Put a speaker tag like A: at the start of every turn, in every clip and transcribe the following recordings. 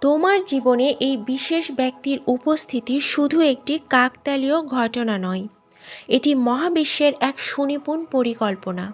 A: তোমার জীবনে এই বিশেষ ব্যক্তির উপস্থিতি শুধু একটি কাকতালীয় ঘটনা নয়। এটি মহাবিশ্বের এক সুনিপুণ পরিকল্পনা।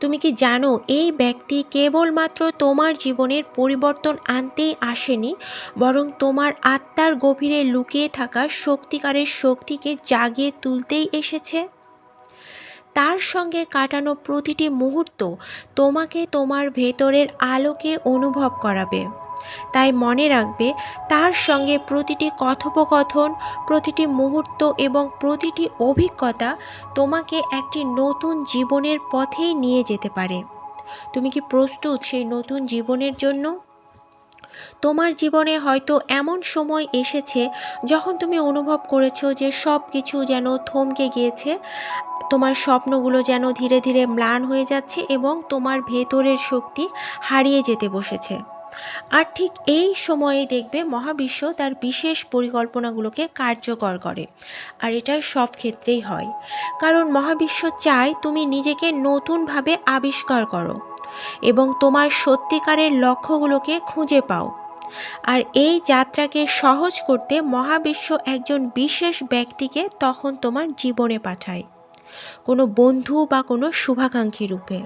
A: তুমি কি জানো, এই ব্যক্তি কেবলমাত্র তোমার জীবনের পরিবর্তন আনতেই আসেনি, বরং তোমার আত্মার গভীরে লুকিয়ে থাকা সত্যিকারের শক্তিকে জাগিয়ে তুলতেই এসেছে? তার সঙ্গে কাটানো প্রতিটি মুহূর্ত তোমাকে তোমার ভেতরের আলোকে অনুভব করাবে। তাই মনে রাখবে, তার সঙ্গে প্রতিটি কথোপকথন, প্রতিটি মুহূর্ত এবং প্রতিটি অভিজ্ঞতা তোমাকে একটি নতুন জীবনের পথেই নিয়ে যেতে পারে। তুমি কি প্রস্তুত সেই নতুন জীবনের জন্য? তোমার জীবনে হয়তো এমন সময় এসেছে যখন তুমি অনুভব করেছ যে সব কিছু যেন থমকে গিয়েছে, তোমার স্বপ্নগুলো যেন ধীরে ধীরে ম্লান হয়ে যাচ্ছে এবং তোমার ভেতরের শক্তি হারিয়ে যেতে বসেছে। আর ঠিক এই সময়ে দেখবে মহাবিশ্ব তার বিশেষ পরিকল্পনাগুলোকে কার্যকর করে। আর এটা সব ক্ষেত্রেই হয়। কারণ মহাবিশ্ব চায় তুমি নিজেকে নতুনভাবে আবিষ্কার করো এবং তোমার সত্যিকারের লক্ষ্যগুলোকে খুঁজে পাও। আর এই যাত্রাকে সহজ করতে মহাবিশ্ব একজন বিশেষ ব্যক্তিকে তখন তোমার জীবনে পাঠায়। কোনো বন্ধু বা কোনো শুভাকাঙ্ক্ষী রূপে।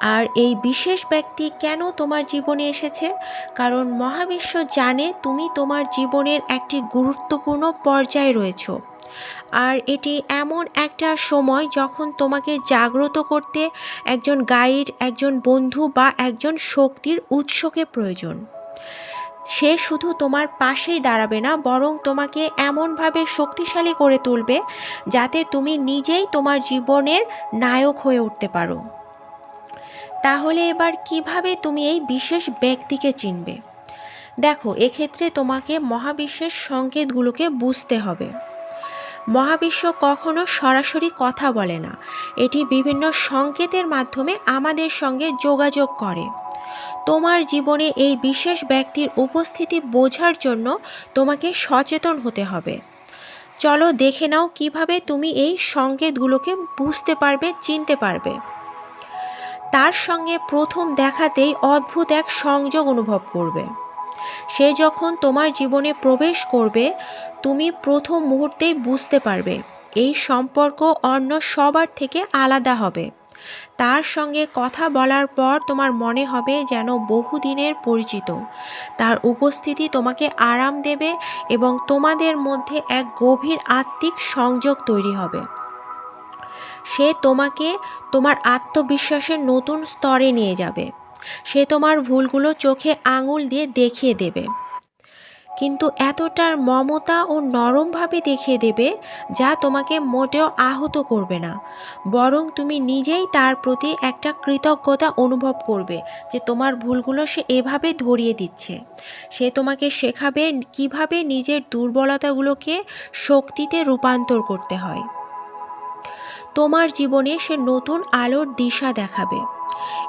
A: আর এই বিশেষ ব্যক্তি কেন তোমার জীবনে এসেছে? কারণ মহাবিশ্ব জানে তুমি তোমার জীবনের একটি গুরুত্বপূর্ণ পর্যায়ে রয়েছ। আর এটি এমন একটা সময় যখন তোমাকে জাগ্রত করতে একজন গাইড, একজন বন্ধু বা একজন শক্তির উৎসকে প্রয়োজন। সে শুধু তোমার পাশেই দাঁড়াবে না, বরং তোমাকে এমনভাবে শক্তিশালী করে তুলবে যাতে তুমি নিজেই তোমার জীবনের নায়ক হয়ে উঠতে পারো। তাহলে এবার কীভাবে তুমি এই বিশেষ ব্যক্তিকে চিনবে? দেখো, এক্ষেত্রে তোমাকে মহাবিশ্বের সংকেতগুলোকে বুঝতে হবে। মহাবিশ্ব কখনো সরাসরি কথা বলে না। এটি বিভিন্ন সংকেতের মাধ্যমে আমাদের সঙ্গে যোগাযোগ করে। তোমার জীবনে এই বিশেষ ব্যক্তির উপস্থিতি বোঝার জন্য তোমাকে সচেতন হতে হবে। চলো দেখে নাও কীভাবে তুমি এই সংকেতগুলোকে বুঝতে পারবে, চিনতে পারবে। তার সঙ্গে প্রথম দেখাতেই অদ্ভুত এক সংযোগ অনুভব করবে। সে যখন তোমার জীবনে প্রবেশ করবে, তুমি প্রথম মুহূর্তেই বুঝতে পারবে, এই সম্পর্ক অন্য সবার থেকে আলাদা হবে। তার সঙ্গে কথা বলার পর তোমার মনে হবে যেন বহুদিনের পরিচিত। তার উপস্থিতি তোমাকে আরাম দেবে এবং তোমাদের মধ্যে এক গভীর আত্মিক সংযোগ তৈরি হবে। সে তোমাকে তোমার আত্মবিশ্বাসের নতুন স্তরে নিয়ে যাবে। সে তোমার ভুলগুলো চোখে আঙুল দিয়ে দেখিয়ে দেবে। কিন্তু এতটার মমতা ও নরমভাবে দেখিয়ে দেবে যা তোমাকে মোটেও আহত করবে না। বরং তুমি নিজেই তার প্রতি একটা কৃতজ্ঞতা অনুভব করবে যে তোমার ভুলগুলো সে এভাবে ধরিয়ে দিচ্ছে। সে তোমাকে শেখাবে কীভাবে নিজের দুর্বলতাগুলোকে শক্তিতে রূপান্তর করতে হয়। তোমার জীবনে সে নতুন আলোর দিশা দেখাবে।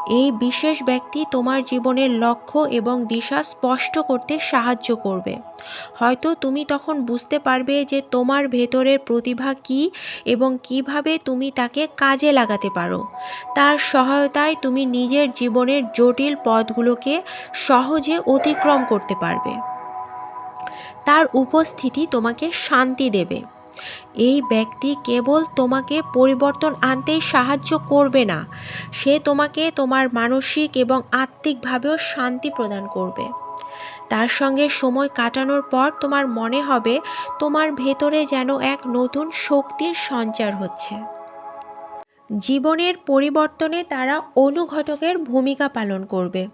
A: এই বিশেষ ব্যক্তি তোমার জীবনের লক্ষ্য এবং দিশা স্পষ্ট করতে সাহায্য করবে। হয়তো তুমি তখন বুঝতে পারবে যে তোমার ভেতরের প্রতিভা কী এবং কীভাবে তুমি তাকে কাজে লাগাতে পারো। তার সহায়তায় তুমি নিজের জীবনের জটিল পথগুলোকে সহজে অতিক্রম করতে পারবে। তার উপস্থিতি তোমাকে শান্তি দেবে। এই ব্যক্তি কেবল তোমাকে পরিবর্তন আনতেই সাহায্য করবে না। সে তোমাকে তোমার মানসিক এবং আত্মিকভাবেও শান্তি প্রদান করবে। তার সঙ্গে সময় কাটানোর পর তোমার মনে হবে তোমার ভেতরে যেন এক নতুন শক্তির সঞ্চার হচ্ছে। জীবনের পরিবর্তনে তারা অনুঘটকের ভূমিকা পালন করবে।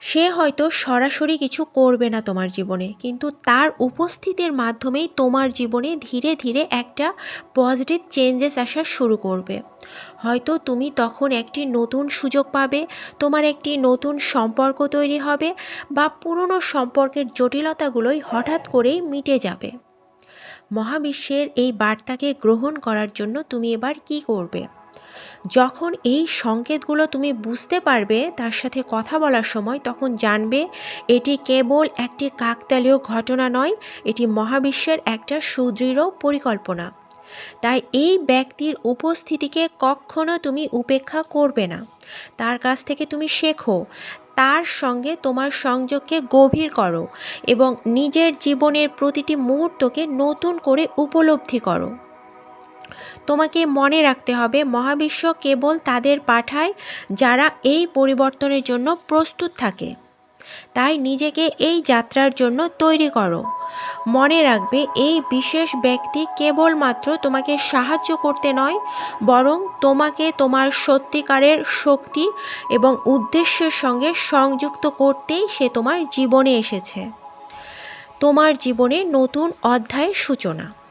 A: সে হয়তো সরাসরি কিছু করবে না তোমার জীবনে, কিন্তু তার উপস্থিতির মাধ্যমেই তোমার জীবনে ধীরে ধীরে একটা পজিটিভ চেঞ্জেস আসা শুরু করবে। হয়তো তুমি তখন একটি নতুন সুযোগ পাবে, তোমার একটি নতুন সম্পর্ক তৈরি হবে বা পুরনো সম্পর্কের জটিলতাগুলোই হঠাৎ করেই মিটে যাবে। মহাবিশ্বের এই বার্তাকে গ্রহণ করার জন্য তুমি এবার কি করবে? যখন এই সংকেতগুলো তুমি বুঝতে পারবে তার সাথে কথা বলার সময়, তখন জানবে এটি কেবল একটি কাকতালীয় ঘটনা নয়, এটি মহাবিশ্বের একটা সুদৃঢ় পরিকল্পনা। তাই এই ব্যক্তির উপস্থিতিকে কখনো তুমি উপেক্ষা করবে না। তার কাছ থেকে তুমি শেখো, তার সঙ্গে তোমার সংযোগকে গভীর করো এবং নিজের জীবনের প্রতিটি মুহূর্তকে নতুন করে উপলব্ধি করো। তোমাকে মনে রাখতে হবে, মহাবিশ্ব কেবল তাদের পাঠায় যারা এই পরিবর্তনের জন্য প্রস্তুত থাকে। তাই নিজেকে এই যাত্রার জন্য তৈরি করো। মনে রাখবে, এই বিশেষ ব্যক্তি কেবলমাত্র তোমাকে সাহায্য করতে নয়, বরং তোমাকে তোমার সত্যিকারের শক্তি এবং উদ্দেশ্যের সঙ্গে সংযুক্ত করতেই সে তোমার জীবনে এসেছে। তোমার জীবনে নতুন অধ্যায়ের সূচনা।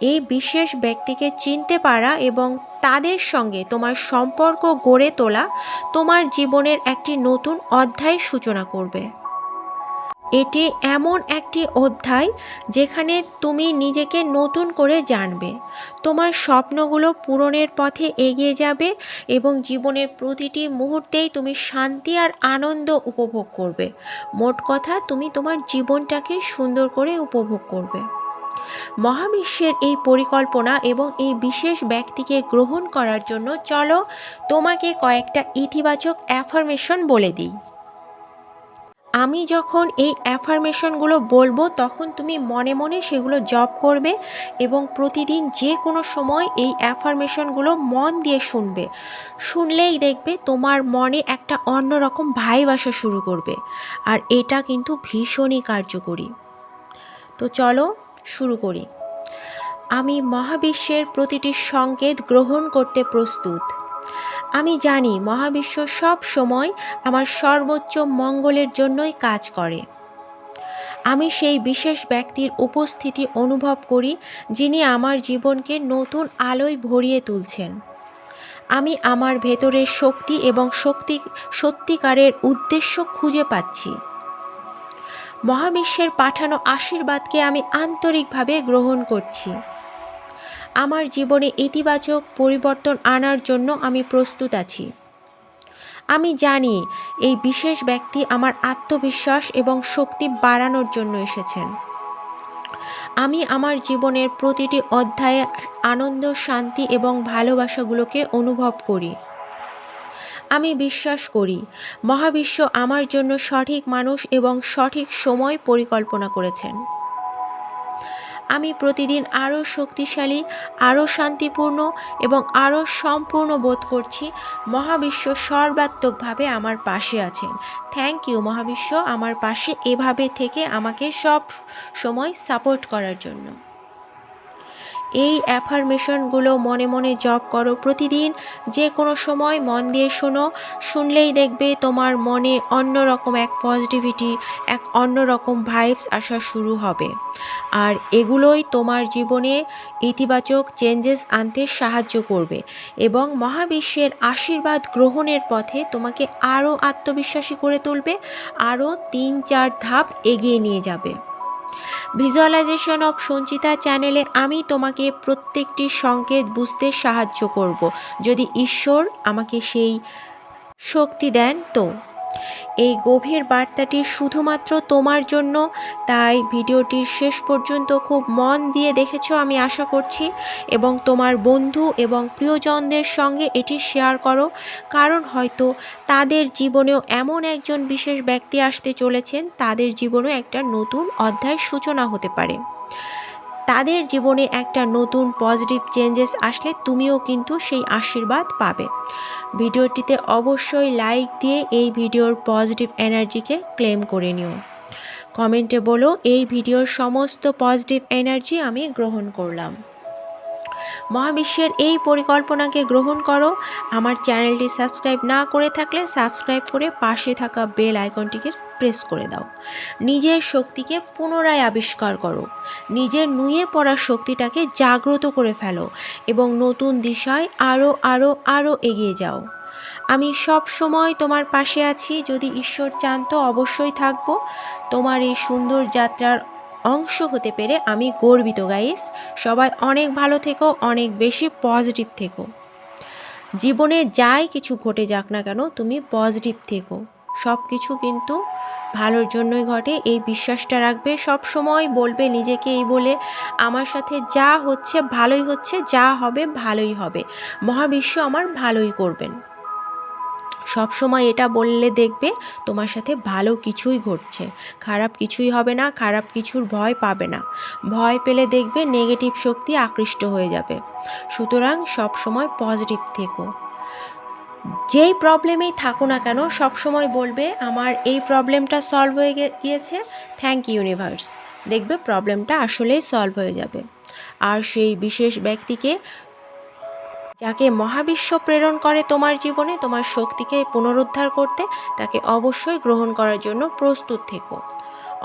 A: এই বিশেষ ব্যক্তিকে চিনতে পারা এবং তাদের সঙ্গে তোমার সম্পর্ক গড়ে তোলা তোমার জীবনের একটি নতুন অধ্যায়ের সূচনা করবে। এটি এমন একটি অধ্যায় যেখানে তুমি নিজেকে নতুন করে জানবে, তোমার স্বপ্নগুলো পূরণের পথে এগিয়ে যাবে এবং জীবনের প্রতিটি মুহূর্তেই তুমি শান্তি আর আনন্দ উপভোগ করবে। মোট কথা, তুমি তোমার জীবনটাকে সুন্দর করে উপভোগ করবে। মহাবিশ্বের এই পরিকল্পনা এবং এই বিশেষ ব্যক্তিকে গ্রহণ করার জন্য চলো তোমাকে কয়েকটা ইতিবাচক অ্যাফার্মেশন বলে দিই। আমি যখন এই অ্যাফার্মেশনগুলো বলব, তখন তুমি মনে মনে সেগুলো জব করবে এবং প্রতিদিন যে কোনো সময় এই অ্যাফার্মেশনগুলো মন দিয়ে শুনবে। শুনলেই দেখবে তোমার মনে একটা অন্যরকম ভাইব আসা শুরু করবে। আর এটা কিন্তু ভীষণই কার্যকরী। তো চলো শুরু করি। আমি মহাবিশ্বের প্রতিটি সংকেত গ্রহণ করতে প্রস্তুত। আমি জানি মহাবিশ্ব সব সময় আমার সর্বোচ্চ মঙ্গলের জন্যই কাজ করে। আমি সেই বিশেষ ব্যক্তির উপস্থিতি অনুভব করি, যিনি আমার জীবনকে নতুন আলোয় ভরিয়ে তুলছেন। আমি আমার ভেতরের শক্তি এবং শক্তি, সত্যিকারের উদ্দেশ্য খুঁজে পাচ্ছি। মহাবিশ্বের পাঠানো আশীর্বাদকে আমি আন্তরিকভাবে গ্রহণ করছি। আমার জীবনে ইতিবাচক পরিবর্তন আনার জন্য আমি প্রস্তুত আছি। আমি জানি এই বিশেষ ব্যক্তি আমার আত্মবিশ্বাস এবং শক্তি বাড়ানোর জন্য এসেছেন। আমি আমার জীবনের প্রতিটি অধ্যায়ে আনন্দ, শান্তি এবং ভালোবাসাগুলোকে অনুভব করি। আমি বিশ্বাস করি। মহাবিশ্ব আমার জন্য সঠিক মানুষ এবং সঠিক সময় পরিকল্পনা করেছেন। আমি প্রতিদিন আরও শক্তিশালী, আরও শান্তিপূর্ণ এবং আরও সম্পূর্ণ বোধ করছি মহাবিশ্ব সর্বাত্মকভাবে আমার পাশে আছেন। থ্যাংক ইউ মহাবিশ্ব আমার পাশে এভাবে থেকে আমাকে সব সময় সাপোর্ট করার জন্য। এই অ্যাফার্মেশনগুলো মনে মনে জপ করো প্রতিদিন, যে কোনো সময় মন দিয়ে শোনো। শুনলেই দেখবে তোমার মনে অন্যরকম এক পজিটিভিটি এক অন্যরকম ভাইবস আসা শুরু হবে। আর এগুলোই তোমার জীবনে ইতিবাচক চেঞ্জেস আনতে সাহায্য করবে এবং মহাবিশ্বের আশীর্বাদ গ্রহণের পথে তোমাকে আরও আত্মবিশ্বাসী করে তুলবে, আরও তিন চার ধাপ এগিয়ে নিয়ে যাবে। ভিজুয়ালাইজেশন অফ সঞ্চিতা চ্যানেলে আমি তোমাকে প্রত্যেকটি সংকেত বুঝতে সাহায্য করব। যদি ঈশ্বর আমাকে সেই শক্তি দেন তো। এই গভীর বার্তাটি শুধুমাত্র তোমার জন্য, তাই ভিডিওটির শেষ পর্যন্ত খুব মন দিয়ে দেখেছ আমি আশা করছি। এবং তোমার বন্ধু এবং প্রিয়জনদের সঙ্গে এটি শেয়ার করো, কারণ হয়তো তাদের জীবনেও এমন একজন বিশেষ ব্যক্তি আসতে চলেছেন, তাদের জীবনেও একটা নতুন অধ্যায়ের সূচনা হতে পারে। তাদের জীবনে একটা নতুন পজিটিভ চেঞ্জেস আসলে তুমিও কিন্তু সেই আশীর্বাদ পাবে। ভিডিওটিতে অবশ্যই লাইক দিয়ে এই ভিডিওর পজিটিভ এনার্জিকে ক্লেম করে নিও। কমেন্টে বলো, এই ভিডিওর সমস্ত পজিটিভ এনার্জি আমি গ্রহণ করলাম। মহাবিশ্বের এই পরিকল্পনাকে গ্রহণ করো। আমার চ্যানেলটি সাবস্ক্রাইব না করে থাকলে সাবস্ক্রাইব করে পাশে থাকা বেল আইকনটিকে প্রেস করে দাও। নিজের শক্তিকে পুনরায় আবিষ্কার করো। নিজের নুয়ে পড়া শক্তিটাকে জাগ্রত করে ফেলো এবং নতুন দিশায় আরও আরও আরও এগিয়ে যাও। আমি সব সময় তোমার পাশে আছি। যদি ঈশ্বর চান তো অবশ্যই থাকব। তোমার এই সুন্দর যাত্রার অংশ হতে পেরে আমি গর্বিত গাইস সবাই অনেক ভালো থেকো, অনেক বেশি পজিটিভ থেকো। জীবনে যাই কিছু ঘটে যাক না কেন, তুমি পজিটিভ থেকো। সব কিছু কিন্তু ভালোর জন্যই ঘটে, এই বিশ্বাসটা রাখবে। সব সময় বলবে নিজেকে এই বলে, আমার সাথে যা হচ্ছে ভালোই হচ্ছে, যা হবে ভালোই হবে। মহাবিশ্ব আমার ভালোই করবেন। সব সময় এটা বললে দেখবে তোমার সাথে ভালো কিছুই ঘটছে। খারাপ কিছুই হবে না, খারাপ কিছুর ভয় পাবে না। ভয় পেলে দেখবে নেগেটিভ শক্তি আকৃষ্ট হয়ে যাবে। সুতরাং সব সময় পজিটিভ থেকো। যেই প্রবলেমেই থাকো না কেন সব সময় বলবে, আমার এই প্রবলেমটা সলভ হয়ে গিয়েছে থ্যাংক ইউনিভার্স দেখবে প্রবলেমটা আসলেই সলভ হয়ে যাবে। আর সেই বিশেষ ব্যক্তিকে যাকে মহাবিশ্ব প্রেরণ করে তোমার জীবনে, তোমার শক্তিকে পুনরুদ্ধার করতে, তাকে অবশ্যই গ্রহণ করার জন্য প্রস্তুত থেকো।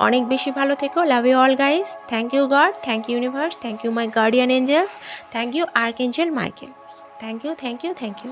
A: অনেক বেশি ভালো থেকো। Love you all guys thank you god thank you universe thank you my guardian angels thank you archangel Michael thank you thank you thank you